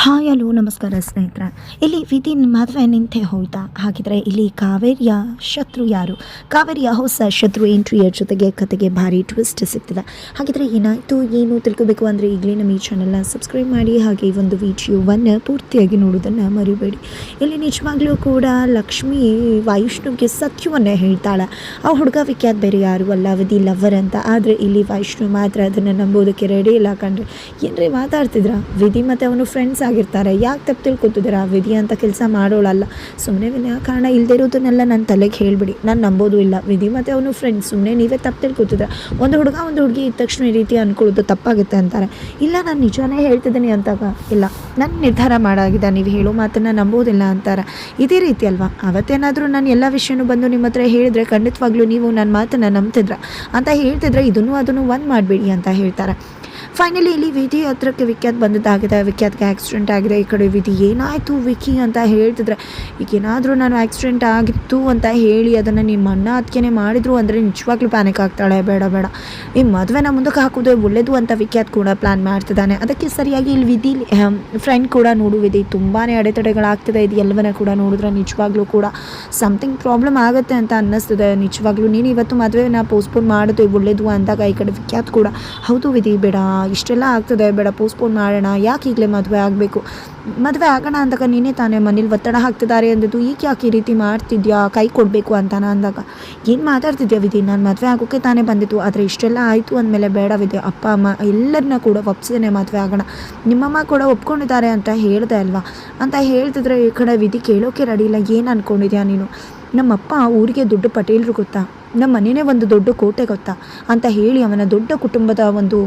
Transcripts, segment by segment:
Hi, hello, ನಮಸ್ಕಾರ ಸ್ನೇಹಿತರೆ. ಇಲ್ಲಿ ವಿಧಿನ್ ಮದುವೆ ನಿಂತೆ ಹೋಯ್ತಾ? ಹಾಗಿದ್ರೆ ಇಲ್ಲಿ ಕಾವೇರಿಯ ಶತ್ರು ಯಾರು? ಕಾವೇರಿಯ ಹೊಸ ಶತ್ರು ಎಂಟ್ರಿಯ ಜೊತೆಗೆ ಕತೆಗೆ ಭಾರಿ ಟ್ವಿಸ್ಟ್ ಸಿಗ್ತದೆ. ಹಾಗಿದ್ರೆ ಏನಾಯಿತು, ಏನು ತಿಳ್ಕೊಬೇಕು ಅಂದರೆ ಈಗಲೇ ನಮ್ಮ ಈ ಚಾನಲ್ನ ಸಬ್ಸ್ಕ್ರೈಬ್ ಮಾಡಿ, ಹಾಗೆ ಈ ಒಂದು ವಿಡಿಯೋವನ್ನು ಪೂರ್ತಿಯಾಗಿ ನೋಡೋದನ್ನು ಮರಿಬೇಡಿ. ಇಲ್ಲಿ ನಿಜವಾಗ್ಲೂ ಕೂಡ ಲಕ್ಷ್ಮಿ ವೈಷ್ಣುವಿಗೆ ಸತ್ಯವನ್ನೇ ಹೇಳ್ತಾಳೆ. ಆ ಹುಡುಗ ವಿಖ್ಯಾತ್ ಬೇರೆ ಯಾರು ಅಲ್ಲ, ವಿಧಿ ಲವರ್ ಅಂತ. ಆದರೆ ಇಲ್ಲಿ ವೈಷ್ಣು ಮಾತ್ರ ಅದನ್ನು ನಂಬೋದಕ್ಕೆ ರೆಡಿ ಇಲ್ಲ ಕಂಡ್ರೆ ಏನ್ರಿ ಮಾತಾಡ್ತಿದ್ರ? ವಿಧಿ ಮತ್ತು ಅವನು ಫ್ರೆಂಡ್ಸ್ ಆಗಿರ್ತಾರೆ. ಯಾಕೆ ತಪ್ಪು ತಿಳ್ಕೊತಿದ್ದೀರಾ? ವಿಧಿ ಅಂತ ಕೆಲಸ ಮಾಡೋಳಲ್ಲ. ಸುಮ್ಮನೆ ವಿನಾಕಾರಣ ಇಲ್ಲದೆ ಇರೋದನ್ನೆಲ್ಲ ನನ್ನ ತಲೆಗೆ ಹೇಳಿಬಿಡಿ. ನಾನು ನಂಬೋದು ಇಲ್ಲ. ವಿಧಿ ಮತ್ತು ಅವನು ಫ್ರೆಂಡ್ ಸುಮ್ಮನೆ ನೀವೇ ತಪ್ಪು ತಿಳ್ಕೊತಿದ್ರೆ ಒಂದು ಹುಡುಗ ಒಂದು ಹುಡುಗಿ ಇದ್ದ ತಕ್ಷಣ ಈ ರೀತಿ ಅಂದ್ಕೊಳ್ಳೋದು ತಪ್ಪಾಗುತ್ತೆ ಅಂತಾರೆ. ಇಲ್ಲ, ನಾನು ನಿಜವೇ ಹೇಳ್ತಿದ್ದೀನಿ ಅಂತಾಗ ಇಲ್ಲ. ನನ್ನ ನಿರ್ಧಾರ ಮಾಡಾಗಿದೆ. ನೀವು ಹೇಳೋ ಮಾತನ್ನು ನಂಬೋದಿಲ್ಲ ಅಂತಾರೆ. ಇದೇ ರೀತಿ ಅಲ್ವಾ? ಅವತ್ತೇನಾದರೂ ನಾನು ಎಲ್ಲ ವಿಷಯನೂ ಬಂದು ನಿಮ್ಮ ಹತ್ರ ಹೇಳಿದ್ರೆ ಖಂಡಿತವಾಗ್ಲೂ ನೀವು ನನ್ನ ಮಾತನ್ನು ನಂಬ್ತಿದ್ರ. ಅಂತ ಹೇಳ್ತಿದ್ರೆ ಇದನ್ನು ಅದನ್ನು ಒಂದು ಮಾಡಬೇಡಿ ಅಂತ ಹೇಳ್ತಾರೆ. ಫೈನಲಿ ಇಲ್ಲಿ ವಿಧಿ ಹತ್ರಕ್ಕೆ ವಿಖ್ಯಾತ್ ಬಂದದ್ದಾಗಿದೆ. ವಿಖ್ಯಾತ್ಗೆ ಆಕ್ಸಿಡೆಂಟ್ ಆಗಿದೆ. ಈ ಕಡೆ ವಿಧಿ ಏನಾಯಿತು ವಿಕಿ ಅಂತ ಹೇಳ್ತಿದ್ರೆ ಈಗ ಏನಾದರೂ ನಾನು ಆಕ್ಸಿಡೆಂಟ್ ಆಗಿತ್ತು ಅಂತ ಹೇಳಿ ಅದನ್ನು ನಿಮ್ಮ ಅಣ್ಣ ಅದಕ್ಕೆ ಮಾಡಿದ್ರು ಅಂದರೆ ನಿಜವಾಗ್ಲೂ ಪ್ಯಾನಿಕ್ ಆಗ್ತಾಳೆ. ಬೇಡ ಬೇಡ. ಈ ಮದುವೆನ ಮುಂದಕ್ಕೆ ಹಾಕೋದು ಒಳ್ಳೆಯದು ಅಂತ ವಿಖ್ಯಾತ್ ಕೂಡ ಪ್ಲ್ಯಾನ್ ಮಾಡ್ತಿದ್ದಾನೆ. ಅದಕ್ಕೆ ಸರಿಯಾಗಿ ಇಲ್ಲಿ ವಿಧಿ ಫ್ರೆಂಡ್ ಕೂಡ ನೋಡು ವಿಧಿ. ತುಂಬಾ ಅಡೆತಡೆಗಳಾಗ್ತಿದೆ. ಇದು ಎಲ್ಲವನ್ನ ಕೂಡ ನೋಡಿದ್ರೆ ನಿಜವಾಗ್ಲೂ ಕೂಡ ಸಮಥಿಂಗ್ ಪ್ರಾಬ್ಲಮ್ ಆಗುತ್ತೆ ಅಂತ ಅನ್ನಿಸ್ತದೆ. ನಿಜವಾಗ್ಲೂ ನೀನು ಇವತ್ತು ಮದುವೆನ ಪೋಸ್ಟ್ಪೋನ್ ಮಾಡೋದು ಒಳ್ಳೇದು ಅಂದಾಗ ಈ ಕಡೆ ವಿಖ್ಯಾತ್ ಕೂಡ, ಹೌದು ವಿಧಿ, ಬೇಡ. ಇಷ್ಟೆಲ್ಲ ಆಗ್ತದೆ. ಬೇಡ ಪೋಸ್ಟ್ಪೋನ್ ಮಾಡೋಣ. ಯಾಕೆ ಈಗಲೇ ಮದುವೆ ಆಗಬೇಕು? ಮದುವೆ ಆಗೋಣ ಅಂದಾಗ ನೀನೇ ತಾನೇ ಮನೇಲಿ ಒತ್ತಡ ಹಾಕ್ತಿದ್ದಾರೆ ಅಂದದ್ದು. ಈಗ ಯಾಕೆ ಈ ರೀತಿ ಮಾಡ್ತಿದ್ಯಾ? ಕೈ ಕೊಡಬೇಕು ಅಂತಾನ ಅಂದಾಗ. ಏನು ಮಾತಾಡ್ತಿದ್ಯಾ ವಿಧಿ? ನಾನು ಮದುವೆ ಆಗೋಕ್ಕೆ ತಾನೇ ಬಂದಿತ್ತು ಆದರೆ ಇಷ್ಟೆಲ್ಲ ಆಯಿತು ಅಂದಮೇಲೆ ಬೇಡವಿದೆ ಅಪ್ಪ, ಅಮ್ಮ ಎಲ್ಲರನ್ನ ಕೂಡ ಒಪ್ಸಿದೇನೆ ಮದುವೆ ಆಗೋಣ. ನಿಮ್ಮಮ್ಮ ಕೂಡ ಒಪ್ಕೊಂಡಿದ್ದಾರೆ ಅಂತ ಹೇಳಿದೆ ಅಲ್ವಾ? ಅಂತ ಹೇಳ್ತಿದ್ರೆ ಈ ಕಡೆ ವಿಧಿ ಕೇಳೋಕೆ ರೆಡಿ ಇಲ್ಲ. ಏನು ಅಂದ್ಕೊಂಡಿದ್ಯಾ ನೀನು? ನಮ್ಮಪ್ಪ ಊರಿಗೆ ದೊಡ್ಡ ಪಟೇಲ್ರು ಗೊತ್ತಾ? ನಮ್ಮ ಮನೆಯೇ ಒಂದು ದೊಡ್ಡ ಕೋಟೆ ಗೊತ್ತಾ? ಅಂತ ಹೇಳಿ ಅವನ ದೊಡ್ಡ ಕುಟುಂಬದ ಒಂದು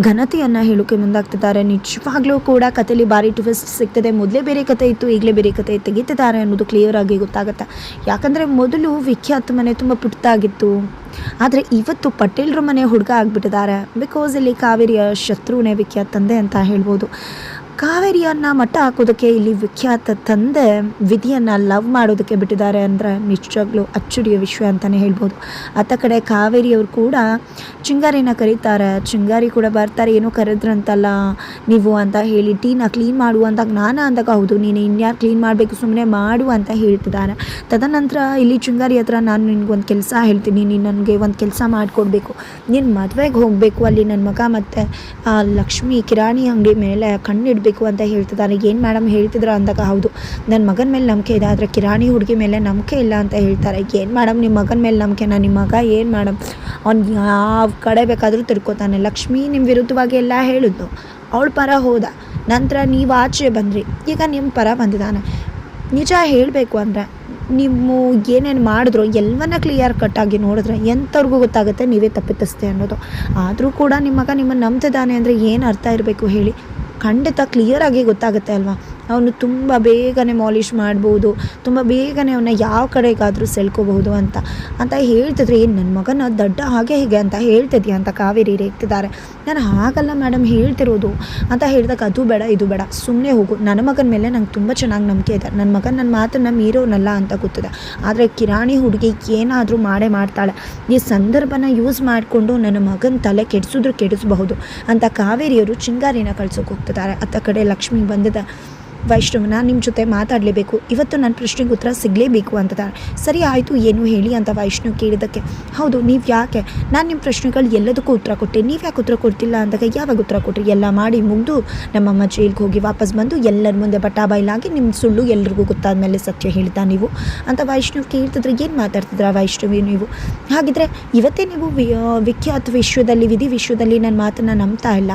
ಘನತೆಯನ್ನು ಹೇಳೋಕೆ ಮುಂದಾಗ್ತಿದ್ದಾರೆ. ನಿಜವಾಗ್ಲೂ ಕೂಡ ಕಥೆಯಲ್ಲಿ ಭಾರಿ ಟ್ವಿಸ್ಟ್ ಸಿಗ್ತದೆ. ಮೊದಲೇ ಬೇರೆ ಕಥೆ ಇತ್ತು, ಈಗಲೇ ಬೇರೆ ಕತೆ ತೆಗಿತಿದ್ದಾರೆ ಅನ್ನೋದು ಕ್ಲಿಯರ್ ಆಗಿ ಗೊತ್ತಾಗುತ್ತೆ. ಯಾಕಂದರೆ ಮೊದಲು ವಿಖ್ಯಾತ ಮನೆ ತುಂಬ ಪುಟ್ಟಾಗಿತ್ತು. ಆದರೆ ಇವತ್ತು ಪಟೇಲ್ರ ಮನೆ ಹುಡುಗ ಆಗಿಬಿಟ್ಟಿದ್ದಾರೆ. ಬಿಕಾಸ್ ಇಲ್ಲಿ ಕಾವೇರಿಯ ಶತ್ರುನೇ ವಿಖ್ಯಾತ ತಂದೆ ಅಂತ ಹೇಳ್ಬೋದು. ಕಾವೇರಿಯನ್ನು ಮಟ್ಟ ಹಾಕೋದಕ್ಕೆ ಇಲ್ಲಿ ವಿಖ್ಯಾತ ತಂದೆ ವಿಧಿಯನ್ನು ಲವ್ ಮಾಡೋದಕ್ಕೆ ಬಿಟ್ಟಿದ್ದಾರೆ ಅಂದರೆ ನಿಜವಾಗ್ಲೂ ಅಚ್ಚುಡಿಯ ವಿಷಯ ಅಂತಲೇ ಹೇಳ್ಬೋದು. ಆತ ಕಡೆ ಕಾವೇರಿಯವರು ಕೂಡ ಚಿಂಗಾರಿನ ಕರೀತಾರೆ. ಚಿಂಗಾರಿ ಕೂಡ ಬರ್ತಾರೆ, ಏನೋ ಕರೆದ್ರಂತಲ್ಲ ನೀವು ಅಂತ ಹೇಳಿ, ಟೀನ ಕ್ಲೀನ್ ಮಾಡು ಅಂದಾಗ ನಾನು ಅಂದಾಗ ಹೌದು, ನೀನು ಇನ್ಯಾರು ಕ್ಲೀನ್ ಮಾಡಬೇಕು ಸುಮ್ಮನೆ ಮಾಡು ಅಂತ ಹೇಳ್ತಿದ್ದಾರೆ. ತದನಂತರ ಇಲ್ಲಿ ಚಿಂಗಾರಿ ಹತ್ರ ನಾನು ನಿನಗೊಂದು ಕೆಲಸ ಹೇಳ್ತೀನಿ, ನೀನು ನನಗೆ ಒಂದು ಕೆಲಸ ಮಾಡಿಕೊಡ್ಬೇಕು. ನೀನು ಮದುವೆಗೆ ಹೋಗಬೇಕು ಅಲ್ಲಿ ನನ್ನ ಮಗ ಮತ್ತು ಲಕ್ಷ್ಮಿ ಕಿರಾಣಿ ಅಂಗಡಿ ಮೇಲೆ ಕಣ್ಣಿಡಬೇಕು ಅಂತ ಹೇಳ್ತಿದ್ದಾರೆ ಏನು ಮೇಡಮ್ ಹೇಳ್ತಿದ್ರು ಅಂದಾಗ ಹೌದು. ನನ್ನ ಮಗನ ಮೇಲೆ ನಂಬಿಕೆ ಇದೆ, ಆದರೆ ಕಿರಾಣಿ ಹುಡುಗಿ ಮೇಲೆ ನಂಬಿಕೆ ಇಲ್ಲ ಅಂತ ಹೇಳ್ತಾರೆ. ಏನು ಮೇಡಮ್ ನಿಮ್ಮ ಮಗನ ಮೇಲೆ ನಂಬಿಕೆನ? ನಿಮ್ಮ ಮಗ ಏನು ಮೇಡಮ್ ಅವ್ನು ಯಾವ ಕಡೆ ಬೇಕಾದರೂ ತಿರ್ಕೋತಾನೆ. ಲಕ್ಷ್ಮಿ ನಿಮ್ಮ ವಿರುದ್ಧವಾಗಿ ಎಲ್ಲ ಹೇಳಿದ್ನು ಅವಳ ಪರ ಹೋದ. ನಂತರ ನೀವು ಆಚೆ ಬಂದ್ರಿ. ಈಗ ನಿಮ್ಮ ಪರ ಬಂದಿದ್ದಾನೆ. ನಿಜ ಹೇಳಬೇಕು ಅಂದರೆ ನಿಮ್ಮ ಏನೇನು ಮಾಡಿದ್ರು ಎಲ್ಲವನ್ನ ಕ್ಲಿಯರ್ ಕಟ್ಟಾಗಿ ನೋಡಿದ್ರೆ ಎಂಥವ್ರಿಗೂ ಗೊತ್ತಾಗುತ್ತೆ ನೀವೇ ತಪ್ಪಿತಸ್ತೆ ಅನ್ನೋದು. ಆದರೂ ಕೂಡ ನಿಮ್ಮ ಮಗ ನಿಮ್ಮನ್ನು ನಂಬ್ತಿದ್ದಾನೆ ಅಂದರೆ ಏನು ಅರ್ಥ ಇರಬೇಕು ಹೇಳಿ. ಖಂಡಿತ ಕ್ಲಿಯರಾಗಿ ಗೊತ್ತಾಗುತ್ತೆ ಅಲ್ವಾ? ಅವನು ತುಂಬ ಬೇಗನೆ ಮಾಲಿಷ್ ಮಾಡ್ಬೋದು, ತುಂಬ ಬೇಗನೆ ಅವನ್ನ ಯಾವ ಕಡೆಗಾದರೂ ಸೆಳ್ಕೋಬಹುದು ಅಂತ ಅಂತ ಹೇಳ್ತಿದ್ರೆ. ಏನು ನನ್ನ ಮಗನ ದಡ್ಡ ಹಾಗೆ ಹೀಗೆ ಅಂತ ಹೇಳ್ತಿದ್ಯಾ ಅಂತ ಕಾವೇರಿ ರೇಗ್ತಿದ್ದಾರೆ ನಾನು ಹಾಗಲ್ಲ ಮೇಡಮ್ ಹೇಳ್ತಿರೋದು ಅಂತ ಹೇಳಿದಾಗ, ಅದು ಬೇಡ, ಇದು ಬೇಡ ಸುಮ್ಮನೆ ಹೋಗು. ನನ್ನ ಮಗನ ಮೇಲೆ ನಂಗೆ ತುಂಬ ಚೆನ್ನಾಗಿ ನಂಬಿಕೆ ಇದೆ. ನನ್ನ ಮಗನ ನನ್ನ ಮಾತನ್ನು ಮೀರೋನಲ್ಲ ಅಂತ ಗೊತ್ತಿದೆ. ಆದರೆ ಕಿರಾಣಿ ಹುಡುಗಿ ಏನಾದರೂ ಮಾಡೇ ಮಾಡ್ತಾಳೆ. ಈ ಸಂದರ್ಭನ ಯೂಸ್ ಮಾಡಿಕೊಂಡು ನನ್ನ ಮಗನ ತಲೆ ಕೆಡಿಸಿದ್ರು ಕೆಡಿಸಬಹುದು ಅಂತ ಕಾವೇರಿಯವರು ಚಿಂಗಾರಿನ ಕಳ್ಸೋಕೆ ಹೋಗ್ತಿದ್ದಾರೆ. ಅತ್ತ ಕಡೆ ಲಕ್ಷ್ಮಿ ಬಂದಿದೆ. ವೈಷ್ಣವ್ ನಾನು ನಿಮ್ಮ ಜೊತೆ ಮಾತಾಡಲೇಬೇಕು. ಇವತ್ತು ನನ್ನ ಪ್ರಶ್ನೆಗೆ ಉತ್ತರ ಸಿಗಲೇಬೇಕು ಅಂತ ಸರಿ ಆಯಿತು, ಏನು ಹೇಳಿ ಅಂತ ವೈಷ್ಣವ್ ಕೇಳಿದ್ದಕ್ಕೆ ಹೌದು, ನೀವು ಯಾಕೆ? ನಾನು ನಿಮ್ಮ ಪ್ರಶ್ನೆಗಳು ಎಲ್ಲದಕ್ಕೂ ಉತ್ತರ ಕೊಟ್ಟೆ. ನೀವು ಯಾಕೆ ಉತ್ತರ ಕೊಡ್ತಿಲ್ಲ ಅಂದಾಗ ಯಾವಾಗ ಉತ್ತರ ಕೊಟ್ರಿ? ಎಲ್ಲ ಮಾಡಿ ಮುಗಿದು ನಮ್ಮಮ್ಮ ಜೈಲ್ಗೆ ಹೋಗಿ ವಾಪಸ್ ಬಂದು ಎಲ್ಲರ ಮುಂದೆ ಬಟಾಬೈಲಾಗಿ ನಿಮ್ಮ ಸುಳ್ಳು ಎಲ್ರಿಗೂ ಗೊತ್ತಾದ ಮೇಲೆ ಸತ್ಯ ಹೇಳ್ತಾ ನೀವು ಅಂತ ವೈಷ್ಣವ್ ಕೇಳ್ತಿದ್ರೆ ಏನು ಮಾತಾಡ್ತಿದ್ರ ವೈಷ್ಣವಿ ನೀವು? ಹಾಗಿದ್ರೆ ಇವತ್ತೇ ನೀವು ವಿಖ್ಯಾತ ವಿಶ್ವದಲ್ಲಿ, ವಿಧಿ ವಿಶ್ವದಲ್ಲಿ ನನ್ನ ಮಾತನ್ನು ನಂಬ್ತಾ ಇಲ್ಲ.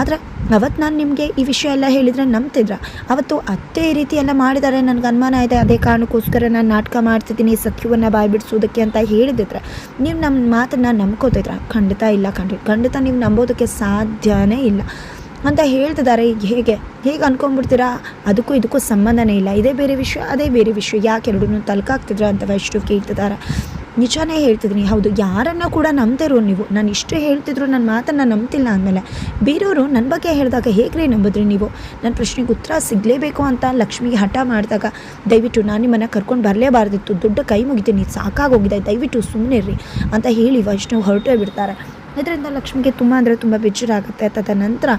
ಆದರೆ ಅವತ್ತು ನಾನು ನಿಮಗೆ ಈ ವಿಷಯ ಎಲ್ಲ ಹೇಳಿದರೆ ನಂಬ್ತಿದ್ರ. ಅವತ್ತು ಅತ್ತೆ ಈ ರೀತಿ ಎಲ್ಲ ಮಾಡಿದ್ದಾರೆ ನನಗೆ ಅನುಮಾನ ಇದೆ. ಅದೇ ಕಾರಣಕ್ಕೋಸ್ಕರ ನಾನು ನಾಟಕ ಮಾಡ್ತಿದ್ದೀನಿ ಸತ್ಯವನ್ನು ಬಾಯಿ ಬಿಡಿಸೋದಕ್ಕೆ ಅಂತ ಹೇಳಿದಿದ್ರೆ ನೀವು ನಮ್ಮ ಮಾತನ್ನು ನಂಬ್ಕೋತಿದ್ರ. ಖಂಡಿತ ಇಲ್ಲ ಖಂಡಿತ ಖಂಡಿತ ನೀವು ನಂಬೋದಕ್ಕೆ ಸಾಧ್ಯವೇ ಇಲ್ಲ. ಅಂತ ಹೇಳ್ತಿದ್ದಾರೆ ಈಗ ಹೇಗೆ? ಹೇಗೆ ಅನ್ಕೊಂಡ್ಬಿಡ್ತೀರಾ? ಅದಕ್ಕೂ ಇದಕ್ಕೂ ಸಂಬಂಧನೇ ಇಲ್ಲ. ಇದೇ ಬೇರೆ ವಿಷಯ, ಅದೇ ಬೇರೆ ವಿಷಯ. ಯಾಕೆ ಎರಡೂ ತಲಕಾಗ್ತಿದ್ರ ಅಂತ ವೈಷ್ಣವ್ ಕೇಳ್ತಿದ್ದಾರೆ ನಿಜಾನೇ ಹೇಳ್ತಿದ್ದೀನಿ. ಹೌದು, ಯಾರನ್ನ ಕೂಡ ನಂಬ್ತಿರೋ ನೀವು, ನಾನು ಇಷ್ಟೇ ಹೇಳ್ತಿದ್ರು ನನ್ನ ಮಾತನ್ನು ನಂಬ್ತಿಲ್ಲ ಅಂದಮೇಲೆ, ಬೇರೆಯವರು ನನ್ನ ಬಗ್ಗೆ ಹೇಳಿದಾಗ ಹೇಗ್ರಿ ನಂಬಿದ್ರಿ ನೀವು? ನನ್ನ ಪ್ರಶ್ನೆಗೆ ಉತ್ತರ ಸಿಗಲೇಬೇಕು ಅಂತ ಲಕ್ಷ್ಮಿಗೆ ಹಠ ಮಾಡಿದಾಗ, ದಯವಿಟ್ಟು ನಾನು ನಿಮ್ಮನ್ನು ಕರ್ಕೊಂಡು ಬರಲೇಬಾರ್ದಿತ್ತು. ದೊಡ್ಡ ಕೈ ಮುಗಿತೀನಿ, ಸಾಕಾಗೋಗಿದೆ, ದಯವಿಟ್ಟು ಸುಮ್ಮನೆ ರೀ ಅಂತ ಹೇಳಿ ವೈಷ್ಣವ್ ಹೊರಟೇ ಬಿಡ್ತಾರೆ. ಇದರಿಂದ ಲಕ್ಷ್ಮಿಗೆ ತುಂಬ ಅಂದರೆ ತುಂಬ ಬೇಜಾರಾಗುತ್ತೆ. ತದನಂತರ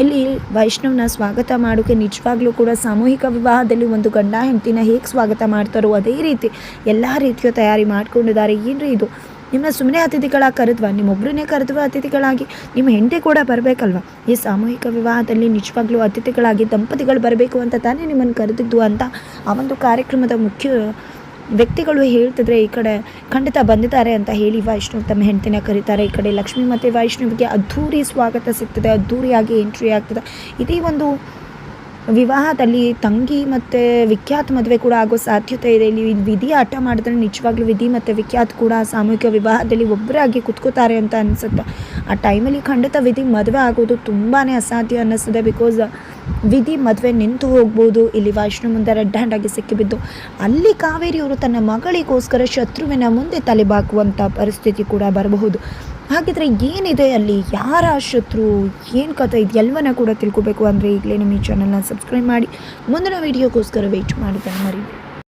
ಇಲ್ಲಿ ವೈಷ್ಣವನ ಸ್ವಾಗತ ಮಾಡೋಕ್ಕೆ ನಿಜವಾಗ್ಲೂ ಕೂಡ ಸಾಮೂಹಿಕ ವಿವಾಹದಲ್ಲಿ ಒಂದು ಗಂಡ ಹೆಂಡತಿನ ಹೇಗೆ ಸ್ವಾಗತ ಮಾಡ್ತಾರೋ ಅದೇ ರೀತಿ ಎಲ್ಲ ರೀತಿಯ ತಯಾರಿ ಮಾಡ್ಕೊಂಡಿದ್ದಾರೆ. ಏನ್ರಿ ಇದು? ನಿಮ್ಮ ಸುಮ್ಮನೆ ಅತಿಥಿಗಳಾಗಿ ಕರೆದ್ವಾ? ನಿಮ್ಮೊಬ್ಬರನ್ನೇ ಕರೆದ್ವ ಅತಿಥಿಗಳಾಗಿ? ನಿಮ್ಮ ಹೆಂಡತಿ ಕೂಡ ಬರಬೇಕಲ್ವ? ಈ ಸಾಮೂಹಿಕ ವಿವಾಹದಲ್ಲಿ ನಿಜವಾಗ್ಲೂ ಅತಿಥಿಗಳಾಗಿ ದಂಪತಿಗಳು ಬರಬೇಕು ಅಂತ ತಾನೇ ನಿಮ್ಮನ್ನು ಕರೆದಿದ್ದು ಅಂತ ಆ ಒಂದು ಕಾರ್ಯಕ್ರಮದ ಮುಖ್ಯ ವ್ಯಕ್ತಿಗಳು ಹೇಳ್ತಿದ್ರೆ ಈ ಕಡೆ ಖಂಡಿತ ಬಂದಿದ್ದಾರೆ ಅಂತ ಹೇಳಿ ವೈಷ್ಣವ್ ತಮ್ಮ ಹೆಂಡತಿನ ಕರೀತಾರೆ. ಈ ಕಡೆ ಲಕ್ಷ್ಮಿ ಮತ್ತು ವೈಷ್ಣವಿಗೆ ಅದ್ಧೂರಿ ಸ್ವಾಗತ ಸಿಗ್ತದೆ. ಅದ್ಧೂರಿಯಾಗಿ ಎಂಟ್ರಿ ಆಗ್ತದೆ. ಇದೇ ಒಂದು ವಿವಾಹದಲ್ಲಿ ತಂಗಿ ಮತ್ತು ವಿಖ್ಯಾತ್ ಮದುವೆ ಕೂಡ ಆಗೋ ಸಾಧ್ಯತೆ ಇದೆ. ಇಲ್ಲಿ ವಿಧಿ ಆಟ ಮಾಡಿದ್ರೆ ನಿಜವಾಗ್ಲೂ ವಿಧಿ ಮತ್ತು ವಿಖ್ಯಾತ್ ಕೂಡ ಸಾಮೂಹಿಕ ವಿವಾಹದಲ್ಲಿ ಒಬ್ಬರಾಗಿ ಕುತ್ಕೋತಾರೆ ಅಂತ ಅನಿಸುತ್ತೆ. ಆ ಟೈಮಲ್ಲಿ ಖಂಡಿತ ವಿಧಿ ಮದುವೆ ಆಗೋದು ತುಂಬಾ ಅಸಾಧ್ಯ ಅನ್ನಿಸ್ತದೆ ಬಿಕಾಸ್ ವಿಧಿ ಮದುವೆ ನಿಂತು ಹೋಗ್ಬೋದು. ಇಲ್ಲಿ ವೈಷ್ಣು ಮುಂದೆ ರೆಡ್ ಹ್ಯಾಂಡಾಗಿ ಸಿಕ್ಕಿಬಿದ್ದು ಅಲ್ಲಿ ಕಾವೇರಿಯವರು ತನ್ನ ಮಗಳಿಗೋಸ್ಕರ ಶತ್ರುವಿನ ಮುಂದೆ ತಲೆಬಾಕುವಂಥ ಪರಿಸ್ಥಿತಿ ಕೂಡ ಬರಬಹುದು. ಹಾಗಿದ್ರೆ ಏನಿದೆ ಅಲ್ಲಿ? ಯಾರ ಶತ್ರು? ಏನು ಕಥೆ ಇದೆ? ಎಲ್ಲವನ್ನ ಕೂಡ ತಿಳ್ಕೊಬೇಕು. ಅಂದರೆ ಈಗಲೇ ನಮ್ಮ ಈ ಚಾನಲ್ನ ಸಬ್ಸ್ಕ್ರೈಬ್ ಮಾಡಿ. ಮುಂದಿನ ವೀಡಿಯೋಗೋಸ್ಕರ ವೆಯ್ಟ್ ಮಾಡಿದ್ದಾನೆ ಮರಿ